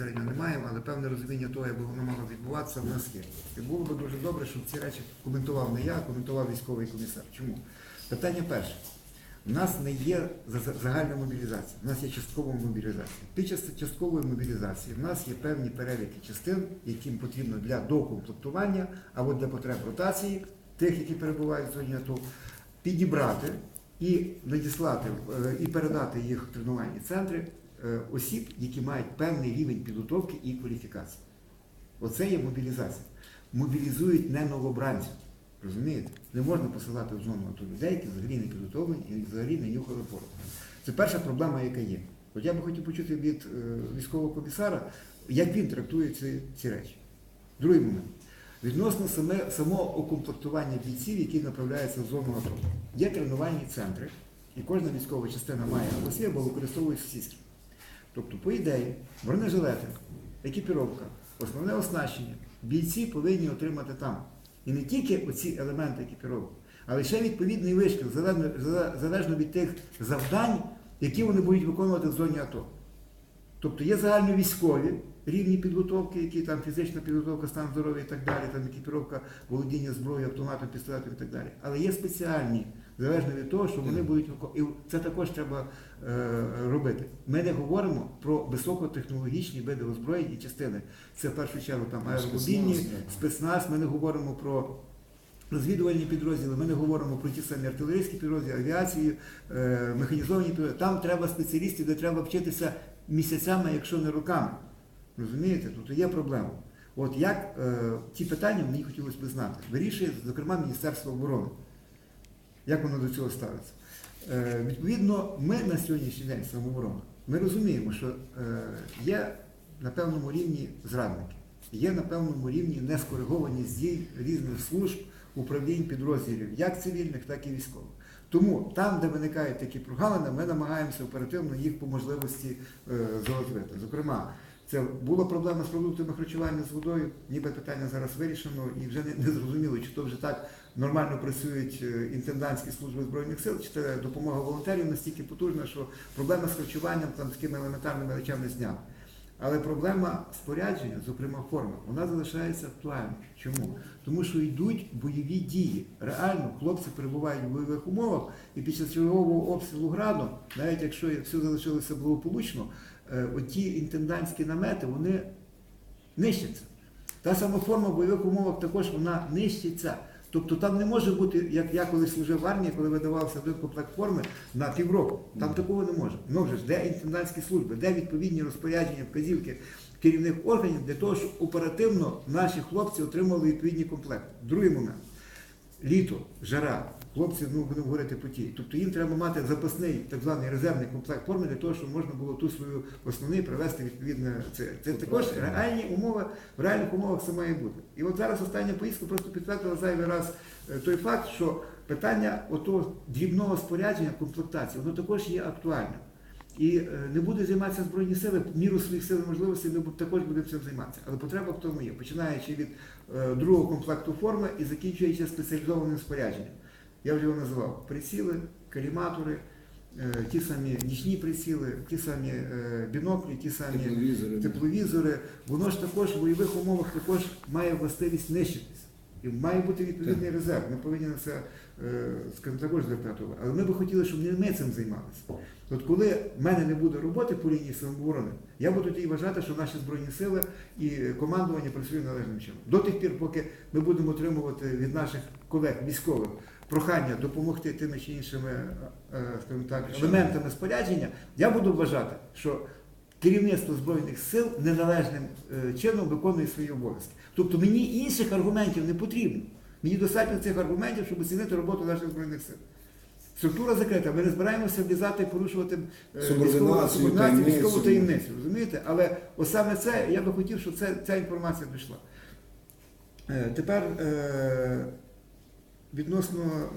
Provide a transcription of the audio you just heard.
безпосередньо не маємо, але певне розуміння того, як би воно мало відбуватися, в нас є. І було б дуже добре, щоб ці речі коментував не я, а коментував військовий комісар. Чому? Питання перше. У нас не є за- за- загальна мобілізація, у нас є часткова мобілізація. Під час часткової мобілізації в нас є певні переліки частин, яким потрібно для докомплектування або для потреб ротації тих, які перебувають в зоні АТО, підібрати і надіслати е, і передати їх в тренувальні центри осіб, які мають певний рівень підготовки і кваліфікації. Оце є мобілізація. Мобілізують не новобранців. Розумієте? Не можна посилати в зону АТО людей, які взагалі не підготовлені і взагалі не нюхали порох. Це перша проблема, яка є. От я би хотів почути від е, військового комісара, як він трактує ці, ці речі. Другий момент. Відносно саме, самого укомплектування бійців, які направляються в зону АТО. Є тренувальні центри, і кожна військова частина має або свій, або використовує сусідські. Тобто, по ідеї, бронежилети, екіпіровка, основне оснащення бійці повинні отримати там. І не тільки оці елементи екіпіровки, але ще відповідний вишкіл, залежно, від тих завдань, які вони будуть виконувати в зоні АТО. Тобто є загальновійськові рівні підготовки, які там фізична підготовка, стан здоров'я і так далі, там екіпіровка, володіння зброєю, автоматом, пістолетом і так далі. Але є спеціальні, залежно від того, що вони будуть. І це також треба е, робити. Ми не говоримо про високотехнологічні види озброєнь і частини. Це в першу чергу там аеромобільні, Спецназ, Ми не говоримо про розвідувальні підрозділи, ми не говоримо про ті самі артилерійські підрозділи, авіацію, е, механізовані підрозділи. Там треба спеціалістів, де треба вчитися місяцями, якщо не роками. Розумієте? Тут є проблема. От як е, ті питання мені хотілося б знати. Вирішує, зокрема, Міністерство оборони. Як воно до цього ставиться? Е, відповідно, ми на сьогоднішній день самооборона, ми розуміємо, що е, є на певному рівні зрадники, є на певному рівні нескоригованість дій різних служб, управлінь, підрозділів, як цивільних, так і військових. Тому там, де виникають такі прогалини, ми намагаємося оперативно їх по можливості е, залатвити. Зокрема, це була проблема з продуктами харчування з водою, ніби питання зараз вирішено, і вже не, не зрозуміло, чи то вже так нормально працюють е, інтендантські служби збройних сил, чи це допомога волонтерів настільки потужна, що проблема з харчуванням там такими елементарними речами зняла. Але проблема спорядження, зокрема форми, вона залишається актуальною. Чому? Тому що йдуть бойові дії. Реально хлопці перебувають в бойових умовах, і час чергового обстрілу градом, навіть якщо все залишилося благополучно, оті інтендантські намети вони нищаться. Та сама форма в бойових умовах також вона нищиться. Тобто там не може бути, як я колись служив в армії, коли видавався один комплект форми на півроку. Там такого не може. Ну вже ж, де інтендантські служби, де відповідні розпорядження, вказівки керівних органів для того, щоб оперативно наші хлопці отримали відповідні комплекти. Другий момент. Літо, жара, хлопці, ну будемо говорити потій. Тобто їм треба мати запасний так званий резервний комплект форми для того, щоб можна було ту свою основний привести відповідне це. Це також реальні умови, в реальних умовах це має бути. І от зараз остання поїздка просто підтвердила зайвий раз е, той факт, що питання отого дрібного спорядження, комплектації, воно також є актуальним. І е, не буде займатися Збройні сили, міру своїх сил і можливостей ми також будемо цим займатися. Але потреба в тому є, починаючи від е, другого комплекту форми і закінчуючи спеціалізованим спорядженням. Я вже його називав приціли, каліматори, е, ті самі нічні приціли, ті самі біноклі, ті самі Тепловізори. тепловізори. Воно ж також в бойових умовах також має властивість нищитися. І має бути відповідний резерв. Ми повинні на це е, скажімо, також звертати увагу. Але ми би хотіли, щоб не ми цим займалися. От коли в мене не буде роботи по лінії самооборони, я буду тоді вважати, що наші збройні сили і командування працює належним чином. До тих пір, поки ми будемо отримувати від наших колег військових прохання допомогти тими чи іншими е, скажімо так, елементами спорядження, я буду вважати, що керівництво Збройних сил неналежним е, чином виконує свої обов'язки. Тобто мені інших аргументів не потрібно. Мені достатньо цих аргументів, щоб оцінити роботу наших збройних сил. Структура закрита, ми не збираємося влізати і порушувати е, військову, таємницю. військову таємницю. Розумієте? Але ось саме це я би хотів, щоб це, ця інформація дійшла. Е, Тепер відносно